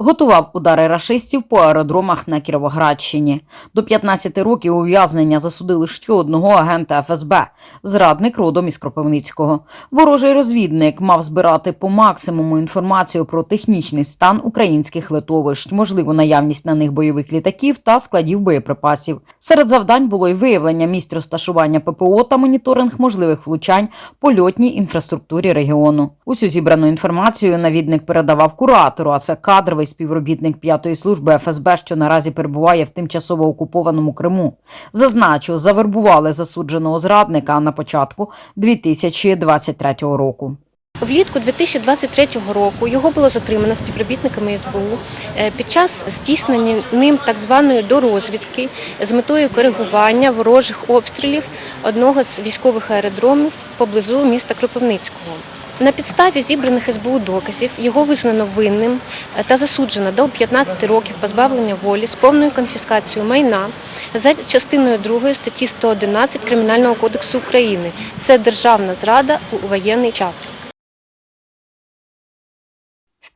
Готував удари рашистів по аеродромах на Кіровоградщині. До 15 років ув'язнення засудили ще одного агента ФСБ, зрадник родом із Кропивницького. Ворожий розвідник мав збирати по максимуму інформацію про технічний стан українських литовищ, можливу наявність на них бойових літаків та складів боєприпасів. Серед завдань було й виявлення місць розташування ППО та моніторинг можливих влучань польотній інфраструктурі регіону. Усю зібрану інформацію навідник передавав куратору, а це кадровий співробітник п'ятої служби ФСБ, що наразі перебуває в тимчасово окупованому Криму. Зазначу, завербували засудженого зрадника на початку 2023 року. Влітку 2023 року його було затримано співробітниками СБУ е, під час здійснення ним так званої дорозвідки з метою коригування ворожих обстрілів одного з військових аеродромів поблизу міста Кропивницького. На підставі зібраних СБУ доказів його визнано винним е, та засуджено до 15 років позбавлення волі з повною конфіскацією майна за частиною 2 статті 111 Кримінального кодексу України. Це державна зрада у воєнний час.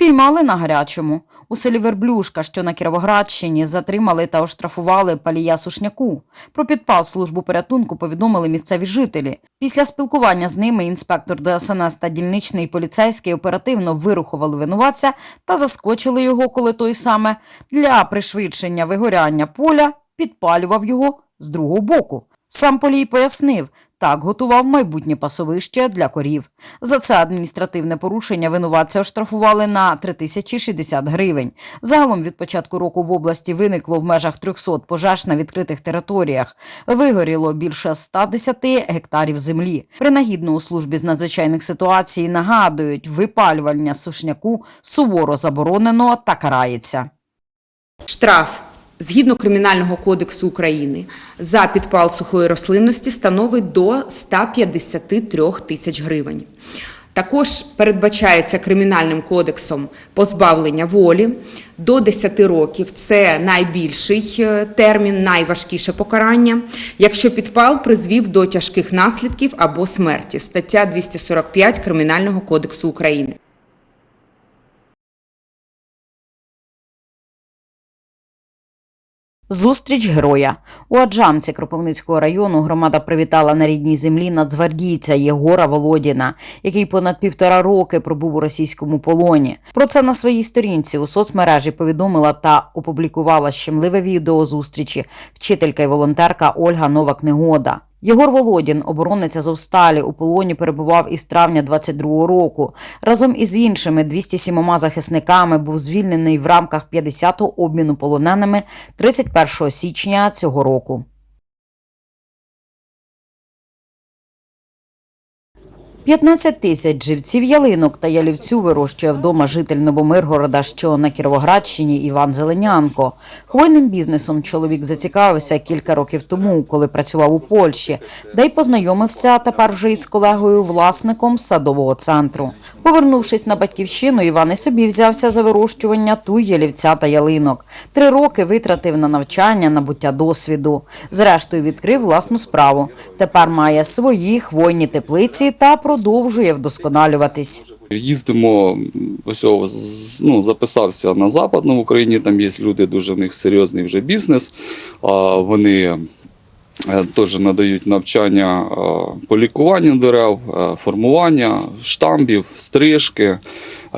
Впіймали на гарячому. У селі Верблюшка, що на Кіровоградщині, затримали та оштрафували палія Сушняку. Про підпал службу порятунку повідомили місцеві жителі. Після спілкування з ними інспектор ДСНС та дільничний поліцейський оперативно вирухували винуватця та заскочили його, коли той саме для пришвидшення вигоряння поля підпалював його з другого боку. Сам Полій пояснив, так готував майбутнє пасовище для корів. За це адміністративне порушення винуватця оштрафували на 3060 гривень. Загалом від початку року в області виникло в межах 300 пожеж на відкритих територіях. Вигоріло більше 110 гектарів землі. Принагідно у службі з надзвичайних ситуацій нагадують, випалювання сушняку суворо заборонено та карається. Штраф згідно Кримінального кодексу України за підпал сухої рослинності становить до 153 тисяч гривень. Також передбачається Кримінальним кодексом позбавлення волі до 10 років. Це найбільший е, термін, найважкіше покарання, якщо підпал призвів до тяжких наслідків або смерті. Стаття 245 Кримінального кодексу України. Зустріч героя у Аджамці Кропивницького району громада привітала на рідній землі нацгвардійця Єгора Володіна, який понад півтора роки пробув у російському полоні. Про це на своїй сторінці у соцмережі повідомила та опублікувала щемливе відео зустрічі вчителька і волонтерка Ольга Новак Негода. Єгор Володін, оборонець Азовсталі, у полоні перебував із травня 22-го року. Разом із іншими 207 захисниками був звільнений в рамках 50-го обміну полоненими 31 січня цього року. 15 тисяч живців ялинок та ялівцю вирощує вдома житель Новомиргорода, що на Кіровоградщині Іван Зеленянко. Хвойним бізнесом чоловік зацікавився кілька років тому, коли працював у Польщі, де й познайомився тепер вже із колегою власником садового центру. Повернувшись на батьківщину, Іван і собі взявся за вирощування ту ялівця та ялинок. Три роки витратив на навчання, набуття досвіду. Zрештою, відкрив власну справу. Тепер має свої хвойні теплиці та продовжує вдосконалюватись. Їздимо ось ну, записався на Западну в Україні. Там є люди, дуже в них серйозний вже бізнес. Вони е, теж надають навчання е, по лікуванню дерев, е, формування штамбів, стрижки,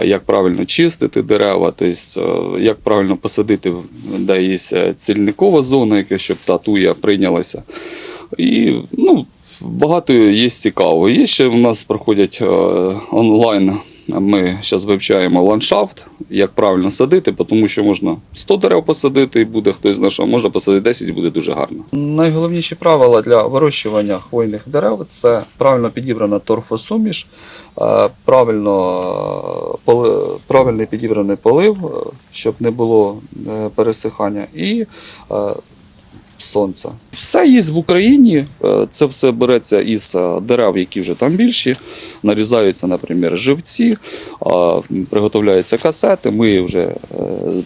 як правильно чистити дерева, тобто, як правильно посадити, де є цільникова зона, яка щоб та туя прийнялася. І ну, багато є цікавого. Є ще у нас проходять е, онлайн. Ми зараз вивчаємо ландшафт, як правильно садити, тому що можна 100 дерев посадити, і буде хтось знає, що можна посадити 10 і буде дуже гарно. Найголовніші правила для вирощування хвойних дерев це правильно підібрана торфосуміш, е, правильно, е, правильний підібраний полив, щоб не було пересихання, і сонця. Все є в Україні. е, Це все береться із е, дерев, які вже там більші. Нарізаються, наприклад, живці, приготовляються касети. Ми вже е,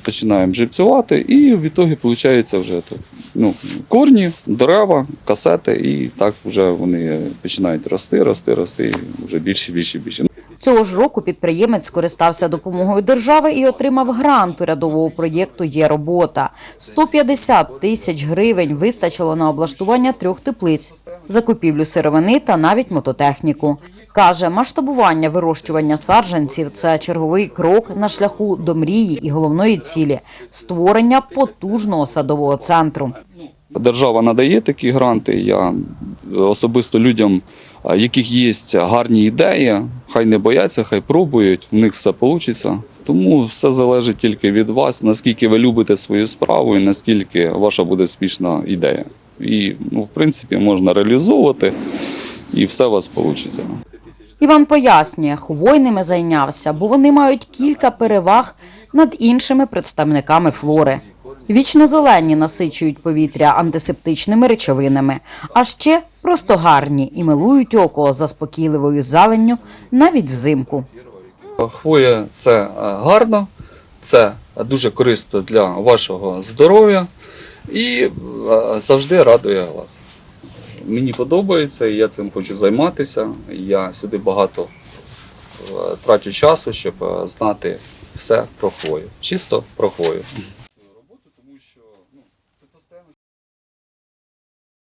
починаємо живцювати, і в ітогі виходить вже тут, ну, корні, дерева, касети, і так вже вони починають рости, рости, рости, вже більше, більше, більше. Цього ж року підприємець скористався допомогою держави і отримав грант урядового проєкту Є робота. 150 тисяч гривень вистачило на облаштування трьох теплиць, закупівлю сировини та навіть мототехніку. Каже, масштабування вирощування саджанців це черговий крок на шляху до мрії і головної цілі створення потужного садового центру. Держава надає такі гранти. Я особисто людям, а, яких є гарні ідеї, хай не бояться, хай пробують, в них все вийде. Тому все залежить тільки від вас, наскільки ви любите свою справу і наскільки ваша буде успішна ідея. І, ну, в принципі, можна реалізовувати, і все у вас вийде. Іван пояснює, хвойними зайнявся, бо вони мають кілька переваг над іншими представниками флори. Вічно зелені насичують повітря антисептичними речовинами, а ще просто гарні і милують око заспокійливою зеленню навіть взимку. Хвоя це е, гарно, це дуже корисно для вашого здоров'я і е, завжди радує глаз. Мені подобається, я цим хочу займатися. Я сюди багато е, трачу часу, щоб знати все про хвою. Чисто про хвою.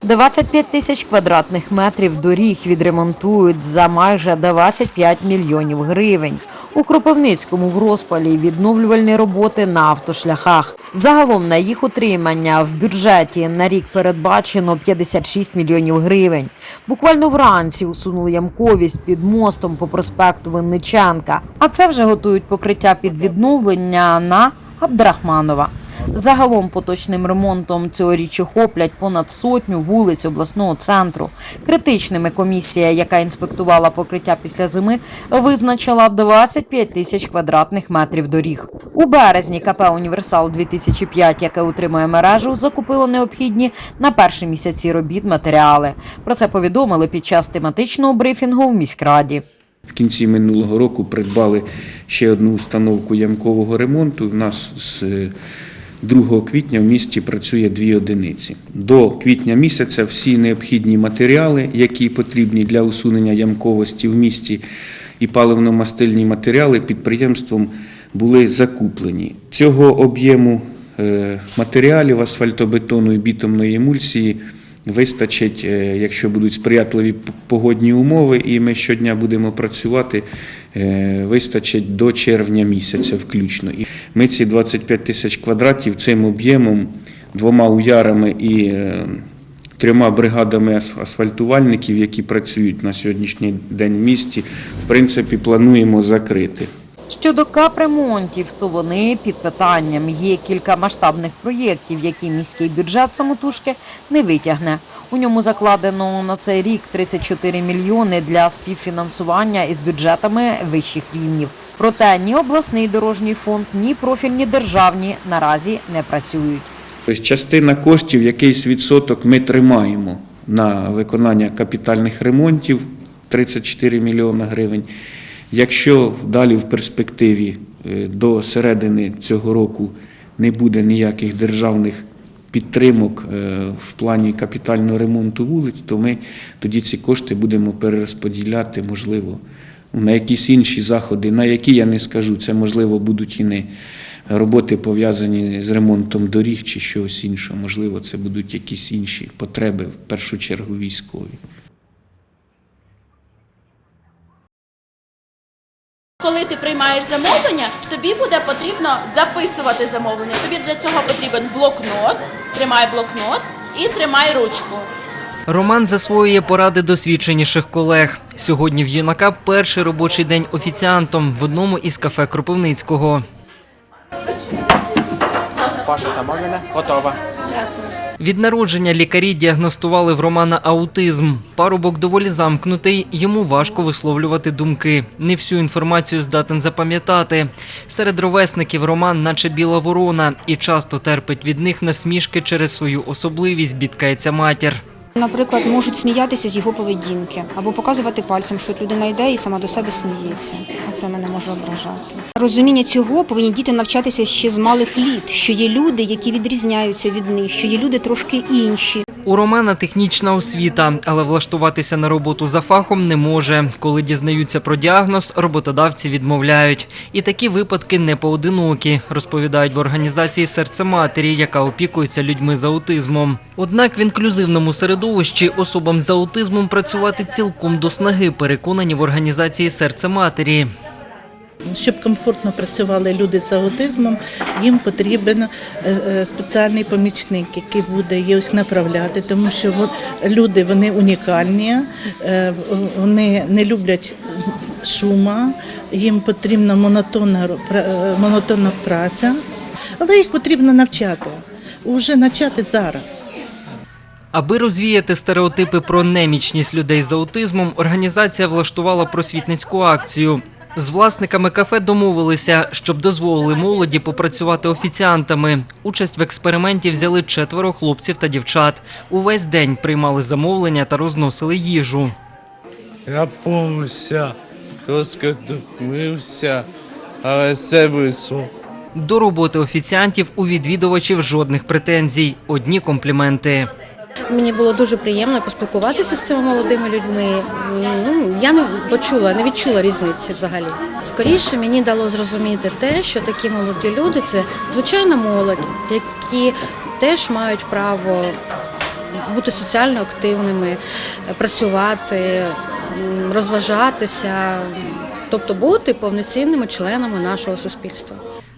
25 тисяч квадратних метрів доріг відремонтують за майже 25 мільйонів гривень. У Кропивницькому в розпалі відновлювальні роботи на автошляхах. Загалом на їх утримання в бюджеті на рік передбачено 56 мільйонів гривень. Буквально вранці усунули ямковість під мостом по проспекту Винниченка. А це вже готують покриття під відновлення на Абдрахманова. Загалом поточним ремонтом цьогоріч охоплять понад сотню вулиць обласного центру. Критичними комісія, яка інспектувала покриття після зими, визначила 25 тисяч квадратних метрів доріг. У березні КП Універсал 2005, яке утримує мережу, закупило необхідні на перші місяці робіт матеріали. Про це повідомили під час тематичного брифінгу в міськраді. В кінці минулого року придбали ще одну установку ямкового ремонту. У нас з 2 квітня в місті працює дві одиниці. До квітня місяця всі необхідні матеріали, які потрібні для усунення ямковості в місті, і паливно-мастильні матеріали підприємством були закуплені. Цього об'єму е, матеріалів асфальтобетону і бітумної емульсії вистачить, е, якщо будуть сприятливі погодні умови, і ми щодня будемо працювати, е, вистачить до червня місяця включно. І ми ці 25 тисяч квадратів цим об'ємом, двома уярами і е, трьома бригадами асфальтувальників, які працюють на сьогоднішній день в місті, в принципі, плануємо закрити. Щодо капремонтів, то вони під питанням. Є кілька масштабних проєктів, які міський бюджет самотужки не витягне. У ньому закладено на цей рік 34 мільйони для співфінансування із бюджетами вищих рівнів. Проте ні обласний дорожній фонд, ні профільні державні наразі не працюють. Тобто частина коштів, якийсь відсоток ми тримаємо на виконання капітальних ремонтів 34 мільйони гривень. Якщо далі в перспективі е, до середини цього року не буде ніяких державних підтримок е, в плані капітального ремонту вулиць, то ми тоді ці кошти будемо перерозподіляти, можливо, на якісь інші заходи, на які я не скажу. Це можливо будуть і не роботи пов'язані з ремонтом доріг чи щось іншого. Можливо, це будуть якісь інші потреби, в першу чергу військові. Коли ти приймаєш замовлення, тобі буде потрібно записувати замовлення. Тобі для цього потрібен блокнот, тримай блокнот і тримай ручку. Роман засвоює поради досвідченіших колег. Сьогодні в юнака перший робочий день офіціантом в одному із кафе Кропивницького. Ваше замовлення готове. Від народження лікарі діагностували в Романа аутизм. Парубок доволі замкнутий, йому важко висловлювати думки. Не всю інформацію здатен запам'ятати. Серед ровесників Роман, наче біла ворона, і часто терпить від них насмішки через свою особливість, бідкається матір. Наприклад, можуть сміятися з його поведінки або показувати пальцем, що людина йде і сама до себе сміється. Оце мене може ображати. Розуміння цього повинні діти навчатися ще з малих літ, що є люди, які відрізняються від них, що є люди трошки інші. У Романа технічна освіта, але влаштуватися на роботу за фахом не може. Коли дізнаються про діагноз, роботодавці відмовляють. І такі випадки не поодинокі, розповідають в організації серце матері, яка опікується людьми з аутизмом. Однак в інклюзивному середовищі особам з аутизмом працювати цілком до снаги, переконані в організації серце матері. Щоб комфортно працювали люди з аутизмом, їм потрібен е, е, спеціальний помічник, який буде їх направляти, тому що люди вони унікальні, е, вони не люблять шума, їм потрібна монотонна, монотонна праця, але їх потрібно навчати, уже навчати зараз. Аби розвіяти стереотипи про немічність людей з аутизмом, організація влаштувала просвітницьку акцію. З власниками кафе домовилися, щоб дозволили молоді попрацювати офіціантами. Участь в експерименті взяли четверо хлопців та дівчат. Увесь день приймали замовлення та розносили їжу. Я помився, трошки вмився, але все вийшло. До роботи офіціантів у відвідувачів жодних претензій, одні компліменти. Мені було дуже приємно поспілкуватися з цими молодими людьми. Ну, я не почула, не відчула різниці взагалі. Скоріше мені дало зрозуміти те, що такі молоді люди це звичайна молодь, які теж мають право бути соціально активними, працювати, розважатися, тобто бути повноцінними членами нашого суспільства.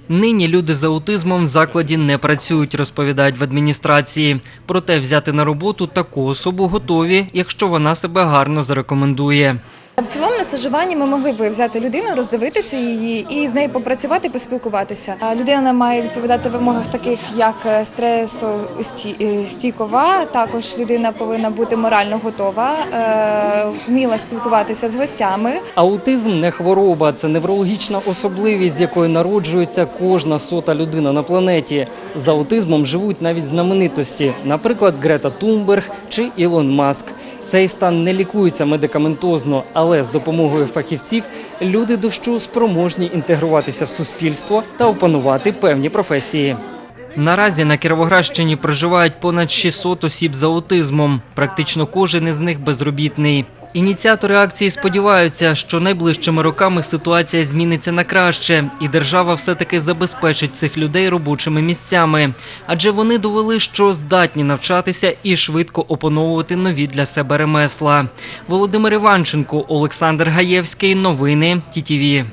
Нині люди з аутизмом в закладі не працюють, розповідають в адміністрації. Проте взяти на роботу таку особу готові, якщо вона себе гарно зарекомендує. В цілому на стажуванні ми могли б взяти людину, роздивитися її і з нею попрацювати, поспілкуватися. Людина має відповідати вимогах таких, як е, стресостійкова. Також людина повинна бути морально готова, е, вміла спілкуватися з гостями. Аутизм не хвороба, це неврологічна особливість, з якою народжується кожна сота людина на планеті. З аутизмом живуть навіть знаменитості, наприклад, Грета Тумберг чи Ілон Маск. Цей стан не лікується медикаментозно, але з допомогою фахівців люди дощу спроможні інтегруватися в суспільство та опанувати певні професії. Наразі на Кіровоградщині проживають понад 600 осіб з аутизмом. Практично кожен із них безробітний. Ініціатори акції сподіваються, що найближчими роками ситуація зміниться на краще, і держава все-таки забезпечить цих людей робочими місцями. Адже вони довели, що здатні навчатися і швидко опановувати нові для себе ремесла. Володимир Іванченко, Олександр Гаєвський. Новини ТІТІВІ.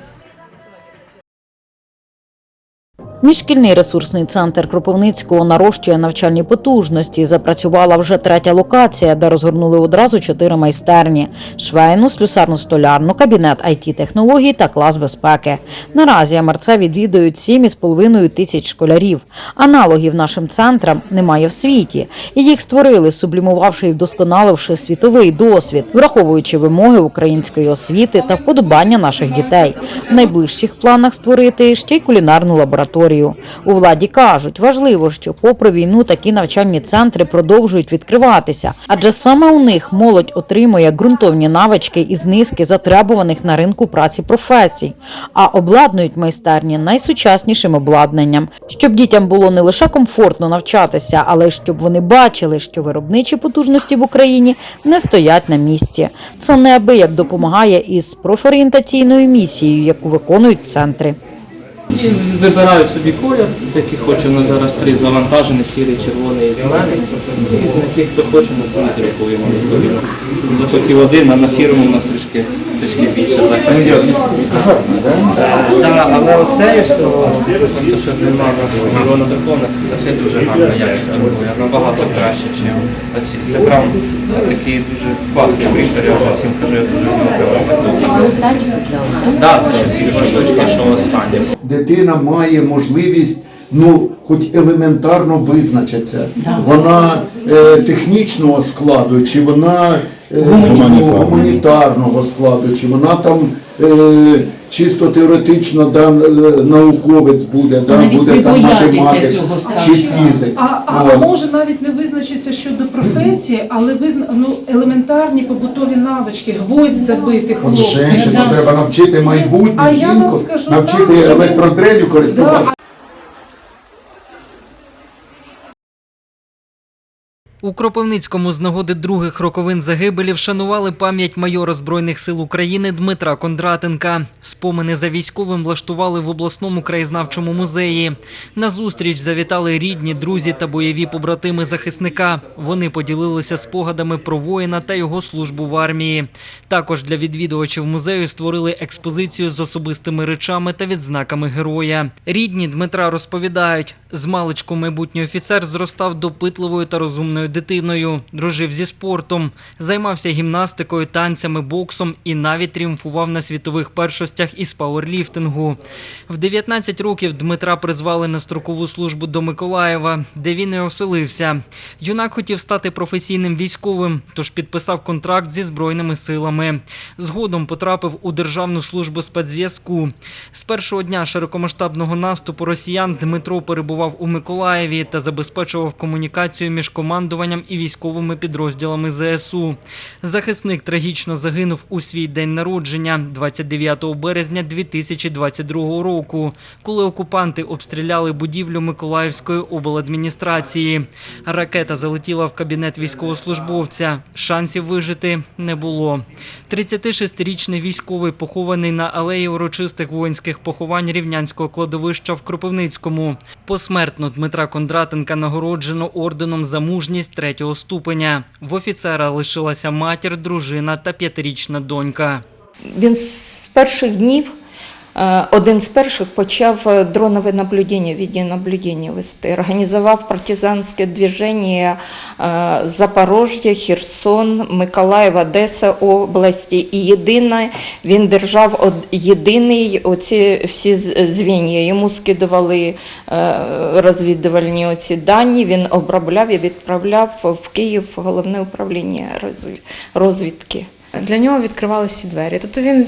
Міжшкільний ресурсний центр Кропивницького нарощує навчальні потужності. Запрацювала вже третя локація, де розгорнули одразу чотири майстерні: швейну, слюсарно-столярну, кабінет it технологій та клас безпеки. Наразі МРЦ відвідують 7,5 тисяч школярів. Аналогів нашим центрам немає в світі. Їх створили, сублімувавши і вдосконаливши світовий досвід, враховуючи вимоги української освіти та вподобання наших дітей. В найближчих планах створити ще й кулінарну лабораторію. У владі кажуть, важливо, що попри війну такі навчальні центри продовжують відкриватися, адже саме у них молодь отримує ґрунтовні навички із низки затребуваних на ринку праці професій, а обладнують майстерні найсучаснішим обладнанням, щоб дітям було не лише комфортно навчатися, але щоб вони бачили, що виробничі потужності в Україні не стоять на місці. Це неабияк допомагає із профорієнтаційною місією, яку виконують центри. І вибирають собі колір, який хоче на зараз три завантажені, сірий, червоний і зелений. І на ті, хто хоче, на тому друкуємо відповідно. Захотів один, а на сірому у нас трішки, трішки більше захотів. Але оце, що немає червоно дракона, це дуже гарна якість торгує, набагато краще, ніж оці. Це прям такий дуже класний принтер, я вже всім кажу, я дуже люблю. Так, це ці штучки, що останні. дитина має можливість ну, хоч елементарно визначитися. Вона е, технічного складу, чи вона е, ну, гуманітарного складу, чи вона там е, чисто теоретично да, е, науковець буде, да, буде там математик чи фізик. А, а От. може навіть не визначиться щодо професії, але визна, ну, елементарні побутові навички, гвоздь забити От хлопці. женщину да. треба навчити майбутню А я вам жінку, скажу навчити так, що- електродрелю користуватися. У Кропивницькому з нагоди других роковин загибелі вшанували пам'ять майора Збройних сил України Дмитра Кондратенка. Спомини за військовим влаштували в обласному краєзнавчому музеї. На зустріч завітали рідні, друзі та бойові побратими захисника. Вони поділилися спогадами про воїна та його службу в армії. Також для відвідувачів музею створили експозицію з особистими речами та відзнаками героя. Рідні Дмитра розповідають, з маличку майбутній офіцер зростав допитливою та розумною дитиною, дружив зі спортом, займався гімнастикою, танцями, боксом і навіть тріумфував на світових першостях із пауерліфтингу. В 19 років Дмитра призвали на строкову службу до Миколаєва, де він і оселився. Юнак хотів стати професійним військовим, тож підписав контракт зі збройними силами. Згодом потрапив у Державну службу спецзв'язку. З першого дня широкомасштабного наступу росіян Дмитро перебував у Миколаєві та забезпечував комунікацію між командуванням і військовими підрозділами ЗСУ. Захисник трагічно загинув у свій день народження 29 березня 2022 року, коли окупанти обстріляли будівлю Миколаївської обладміністрації. Ракета залетіла в кабінет військовослужбовця. Шансів вижити не було. 36-річний військовий похований на алеї урочистих воїнських поховань Рівнянського кладовища в Кропивницькому. Посмертно Дмитра Кондратенка нагороджено орденом за мужність третього ступеня. В офіцера лишилася матір, дружина та п'ятирічна донька. Він з перших днів, один з перших почав е, дронове наблюдення, відеонаблюдення вести. Організував партизанське движення е, Запорожжя, Херсон, Миколаїв, Одеса області. І єдине, він держав єдиний оці всі звіння. Йому скидували е, розвідувальні оці дані, він обробляв і відправляв в Київ головне управління розвідки. Для нього відкривалися всі двері. Тобто він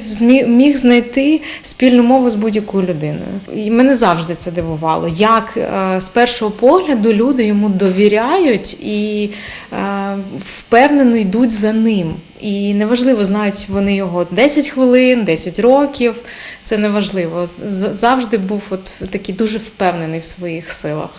міг знайти спільну мову з будь-якою людиною. І мене завжди це дивувало, як е, з першого погляду люди йому довіряють і е, впевнено йдуть за ним. І неважливо, знають вони його 10 хвилин, 10 років. Це неважливо. Завжди був от такий дуже впевнений в своїх силах.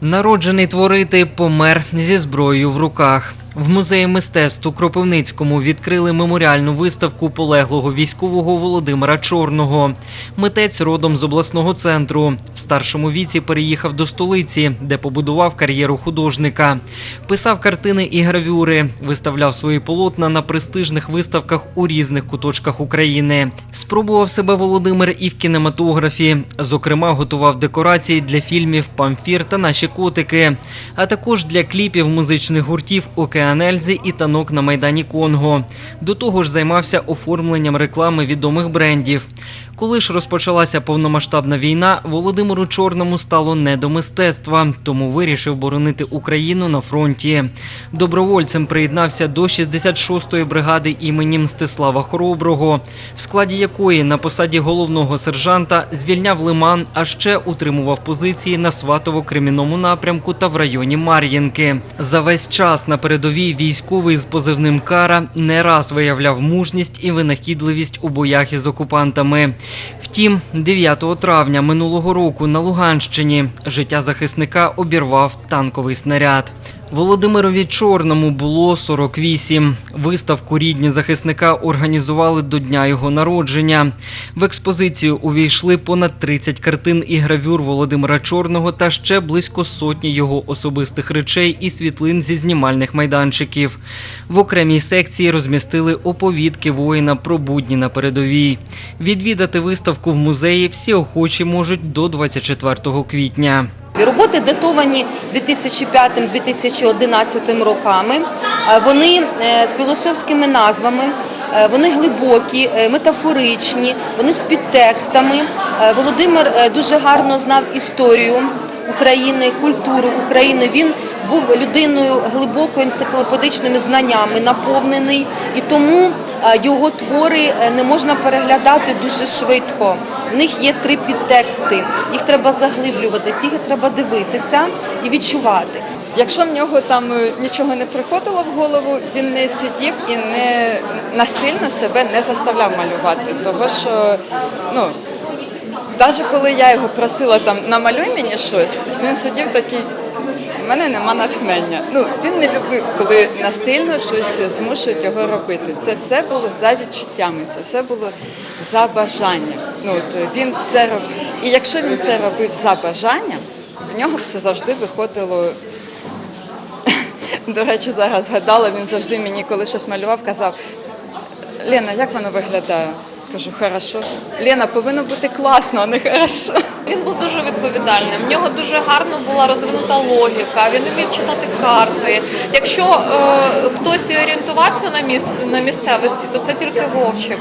Народжений творити помер зі зброєю в руках. В музеї мистецтв у Кропивницькому відкрили меморіальну виставку полеглого військового Володимира Чорного. Митець родом з обласного центру. В старшому віці переїхав до столиці, де побудував кар'єру художника. Писав картини і гравюри, виставляв свої полотна на престижних виставках у різних куточках України. Спробував себе Володимир і в кінематографі. Зокрема, готував декорації для фільмів Памфір та наші котики, а також для кліпів музичних гуртів Океан Ельзи і танок на майдані Конго. До того ж, займався оформленням реклами відомих брендів. Коли ж розпочалася повномасштабна війна, Володимиру Чорному стало не до мистецтва, тому вирішив боронити Україну на фронті. Добровольцем приєднався до 66-ї бригади імені Мстислава Хороброго, в складі якої на посаді головного сержанта звільняв лиман, а ще утримував позиції на Сватово-Кремінному напрямку та в районі Мар'їнки. За весь час на передовій військовий з позивним Кара не раз виявляв мужність і винахідливість у боях із окупантами. Втім, 9 травня минулого року на Луганщині життя захисника обірвав танковий снаряд. Володимирові Чорному було 48. Виставку рідні захисника організували до дня його народження. В експозицію увійшли понад 30 картин і гравюр Володимира Чорного та ще близько сотні його особистих речей і світлин зі знімальних майданчиків. В окремій секції розмістили оповідки воїна про будні на передовій. Відвідати виставку в музеї всі охочі можуть до 24 квітня. Роботи датовані 2005-2011 роками. Е, Вони е, з філософськими назвами, е, вони глибокі, метафоричні, вони з підтекстами. Володимир дуже гарно знав історію України, культуру України. Він був людиною глибоко енциклопедичними знаннями, наповнений, і тому його твори не можна переглядати дуже швидко. В них є три підтексти. Їх треба заглиблюватись, їх треба дивитися і відчувати. Якщо в нього там е, нічого не приходило в голову, він не сидів і не насильно себе не заставляв малювати, того що ну, навіть коли я його просила там намалюй мені щось, він сидів такий. У мене нема натхнення. Ну він не любив, коли насильно щось змушують його робити. Це все було за відчуттями, це все було за бажанням. Ну от він все роб... І якщо він це робив за бажанням, в нього це завжди виходило. До речі, зараз згадала, він завжди мені, коли щось малював, казав: Лена, як воно виглядає? Кажу, хорошо. Лена, повинно бути класно, а не хорошо. Він був дуже відповідальним. В нього дуже гарно була розвинута логіка. Він вмів читати карти. Якщо е, хтось і орієнтувався на міс на місцевості, то це тільки Вовчик.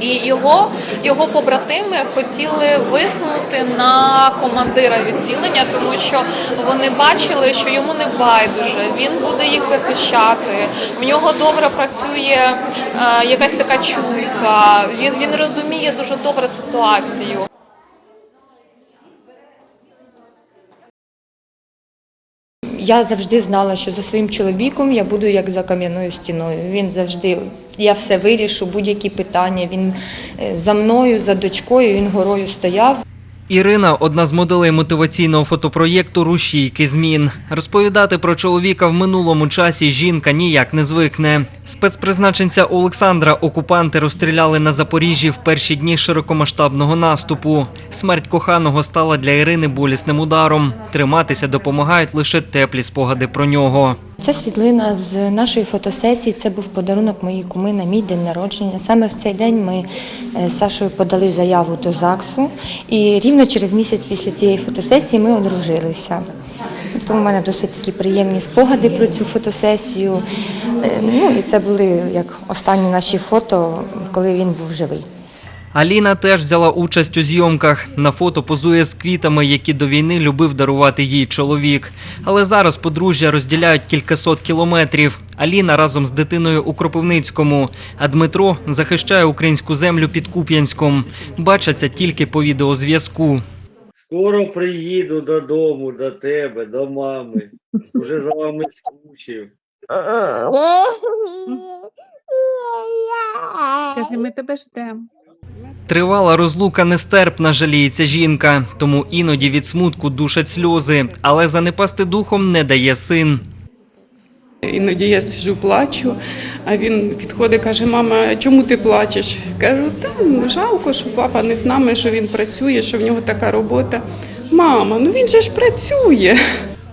І його, його побратими хотіли висунути на командира відділення, тому що вони бачили, що йому не байдуже. Він буде їх захищати. В нього добре працює е, якась така чуйка. Він, він розуміє дуже добре ситуацію. Я завжди знала, що за своїм чоловіком я буду як за кам'яною стіною. Він завжди, я все вирішу, будь-які питання. Він е, за мною, за дочкою, він горою стояв. Ірина одна з моделей мотиваційного фотопроєкту Рушійки змін. Розповідати про чоловіка в минулому часі жінка ніяк не звикне. Спецпризначенця Олександра окупанти розстріляли на Запоріжжі в перші дні широкомасштабного наступу. Смерть коханого стала для Ірини болісним ударом. Триматися допомагають лише теплі спогади про нього. Це світлина з нашої фотосесії. Це був подарунок моїй куми на мій день народження. Саме в цей день ми е, з Сашою подали заяву до ЗАГСу, і рівно через місяць після цієї фотосесії ми одружилися. Тобто у мене досить такі приємні спогади про цю фотосесію. Е, Ну і це були як останні наші фото, коли він був живий. Аліна теж взяла участь у зйомках. На фото позує з квітами, які до війни любив дарувати їй чоловік. Але зараз подружжя розділяють кількасот кілометрів. Аліна разом з дитиною у Кропивницькому, а Дмитро захищає українську землю під Куп'янськом. Бачаться тільки по відеозв'язку. Скоро приїду додому, до тебе, до мами. Уже за вами скучив. Скажи, ми тебе ждемо. Тривала розлука нестерпна, жаліється жінка, тому іноді від смутку душать сльози, але занепасти духом не дає син. Іноді я сижу, плачу, а він підходить, каже: мама, чому ти плачеш? Кажу, та жалко, що папа не з нами, що він працює, що в нього така робота. Мама, ну він же ж працює.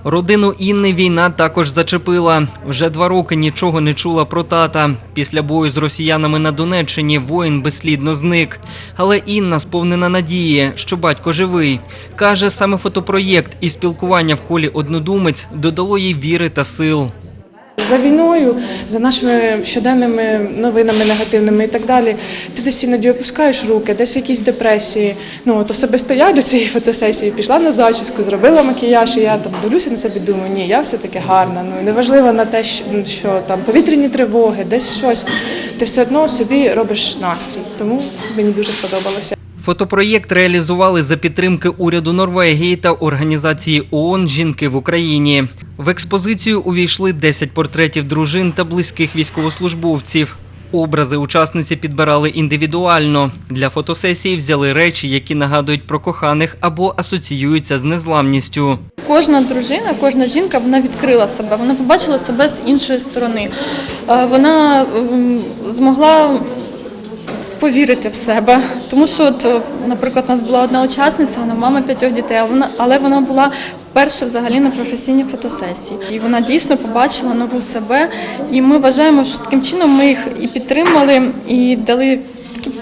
Родину Інни війна також зачепила. Вже два роки нічого не чула про тата. Після бою з росіянами на Донеччині воїн безслідно зник. Але Інна сповнена надії, що батько живий. Каже, саме фотопроєкт і спілкування в колі однодумець додало їй віри та сил. За війною, за нашими щоденними новинами негативними і так далі, ти десь іноді опускаєш руки, десь якісь депресії. Ну от особисто я до цієї фотосесії пішла на зачіску, зробила макіяж, і я там дивлюся на себе, думаю, ні, я все таки гарна. Ну неважливо на те, що, що там повітряні тривоги, десь щось. Ти все одно собі робиш настрій. Тому мені дуже сподобалося. Фотопроєкт реалізували за підтримки уряду Норвегії та організації ООН Жінки в Україні. В експозицію увійшли 10 портретів дружин та близьких військовослужбовців. Образи учасниці підбирали індивідуально. Для фотосесії взяли речі, які нагадують про коханих або асоціюються з незламністю. Кожна дружина, кожна жінка вона відкрила себе, вона побачила себе з іншої сторони. Е, Вона змогла повірити в себе. Тому що, от, е, наприклад, у нас була одна учасниця, вона мама п'ятьох дітей, але вона була вперше взагалі на професійній фотосесії. І вона дійсно побачила нову себе. І ми вважаємо, що таким чином ми їх і підтримали, і дали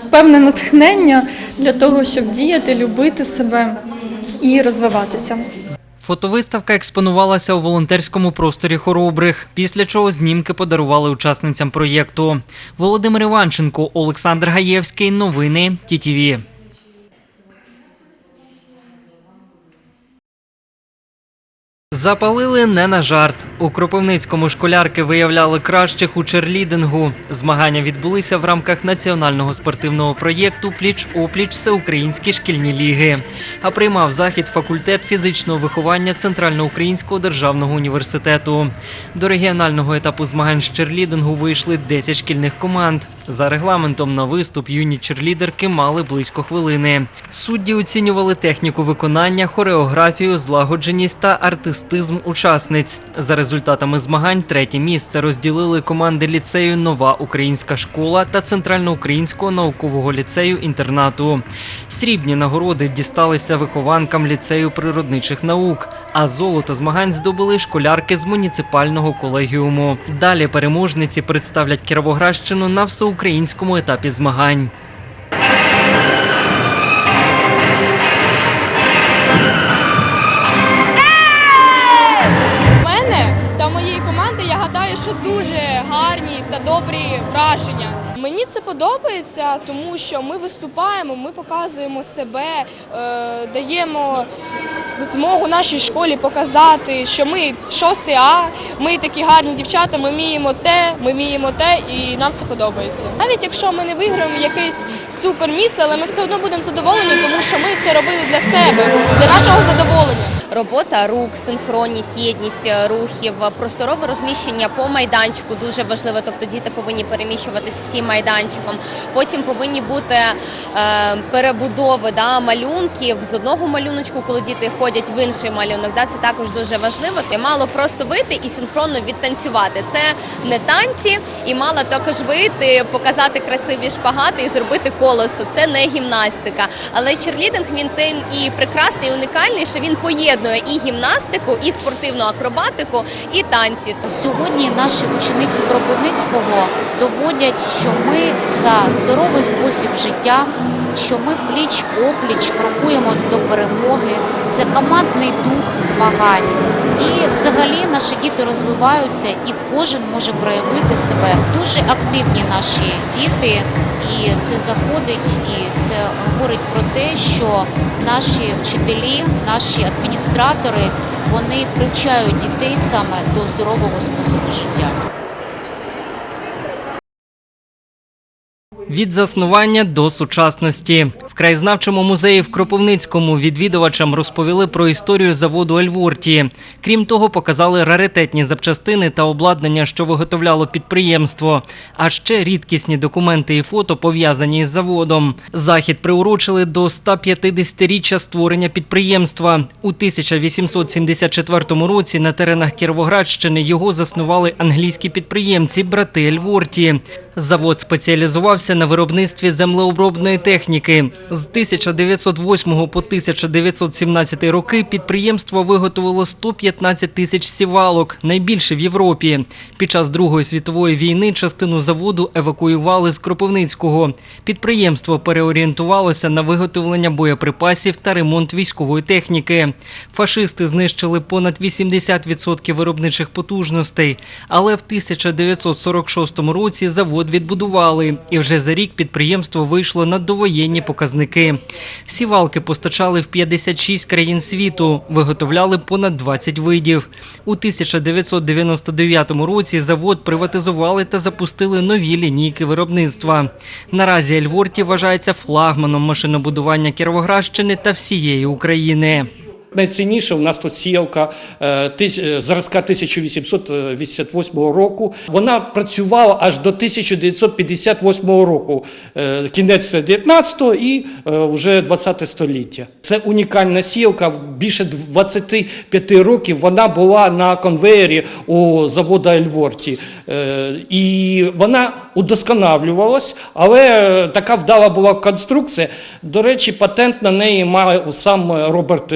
певне натхнення для того, щоб діяти, любити себе і розвиватися. Фотовиставка експонувалася у волонтерському просторі Хоробрих, після чого знімки подарували учасницям проєкту. Володимир Іванченко, Олександр Гаєвський. Новини ТІТІВІ. Запалили не на жарт. У Кропивницькому школярки виявляли кращих у черлідингу. Змагання відбулися в рамках національного спортивного проєкту Пліч-опліч Всеукраїнські шкільні ліги. А приймав захід факультет фізичного виховання Центральноукраїнського державного університету. До регіонального етапу змагань з черлідингу вийшли 10 шкільних команд. За регламентом на виступ юні черлідерки мали близько хвилини. Судді оцінювали техніку виконання, хореографію, злагодженість та артистизм учасниць. За результатами змагань третє місце розділили команди ліцею Нова українська школа та Центральноукраїнського наукового ліцею інтернату. Срібні нагороди дісталися вихованкам ліцею природничих наук. А золото змагань здобули школярки з муніципального колегіуму. Далі переможниці представлять Кіровоградщину на всеукраїнському етапі змагань. Мене та моєї команди я гадаю, що дуже гарні та добрі враження. Мені це подобається, тому що ми виступаємо, ми показуємо себе, е, даємо змогу нашій школі показати, що ми 6 А, ми такі гарні дівчата, ми вміємо те, ми вміємо те, і нам це подобається. Навіть якщо ми не виграємо якесь супер місце, але ми все одно будемо задоволені, тому що ми це робили для себе, для нашого задоволення. Робота рук, синхронність, єдність е, рухів, просторове розміщення по майданчику дуже важливо. Тобто діти повинні переміщуватись всім майданчиком. Потім повинні бути е, перебудови да, малюнків з одного малюночку, коли діти ходять в інший малюнок. Да, це також дуже важливо. І мало просто вийти і синхронно відтанцювати. Це не танці, і мало також вийти, показати красиві шпагати і зробити колесо. Це не гімнастика. Але черлідинг він тим і прекрасний, і унікальний, що він поєднує і гімнастику, і спортивну акробатику, і танці. Сьогодні наші учениці Кропивницького доводять, що ми за здоровий спосіб життя, що ми пліч опліч крокуємо до перемоги, це командний дух змагань. І взагалі наші діти розвиваються, і кожен може проявити себе. Дуже активні наші діти, і це заходить, і це говорить про те, що наші вчителі, наші адміністратори вони привчають дітей саме до здорового способу життя. Від заснування до сучасності краєзнавчому музеї в Кропивницькому відвідувачам розповіли про історію заводу Ельворті. Крім того, показали раритетні запчастини та обладнання, що виготовляло підприємство, а ще рідкісні документи і фото пов'язані із заводом. Захід приурочили до 150-річчя створення підприємства. У 1874 році на теренах Кіровоградщини його заснували англійські підприємці брати Ельворті. Завод спеціалізувався на виробництві землеобробної техніки. З 1908 по 1917 роки підприємство виготовило 115 тисяч сівалок, найбільше в Європі. Під час Другої світової війни частину заводу евакуювали з Кропивницького. Підприємство переорієнтувалося на виготовлення боєприпасів та ремонт військової техніки. Фашисти знищили понад 80% виробничих потужностей, але в 1946 році завод відбудували, і вже за рік підприємство вийшло на довоєнні показники. Сівалки постачали в 56 країн світу, виготовляли понад 20 видів. У 1999 році завод приватизували та запустили нові лінійки виробництва. Наразі Ельворті вважається флагманом машинобудування Кіровоградщини та всієї України. Найцінніше у нас тут сіялка е, е, зразка 1888 року. Вона працювала аж до 1958 року, е, кінець 19-го і вже 20 століття. Це унікальна сіялка. Більше 25 років вона була на конвеєрі у заводу Ельворті. І вона удосконалювалась, але така вдала була конструкція. До речі, патент на неї має сам Роберт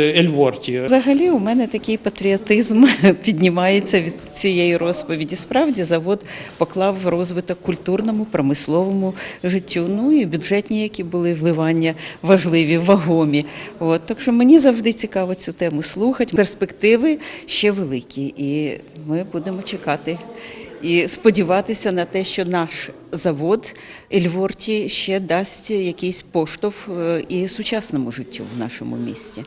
Ельворті. Взагалі, у мене такий патріотизм піднімається від цієї розповіді. Справді завод поклав розвиток культурному, промисловому життю. Ну і бюджетні, які були вливання важливі, вагомі. От так що мені завжди цікаво цю тему слухати. Перспективи ще великі, і ми будемо чекати. І сподіватися на те, що наш завод Ельворті ще дасть якийсь поштовх е, і сучасному життю в нашому місті.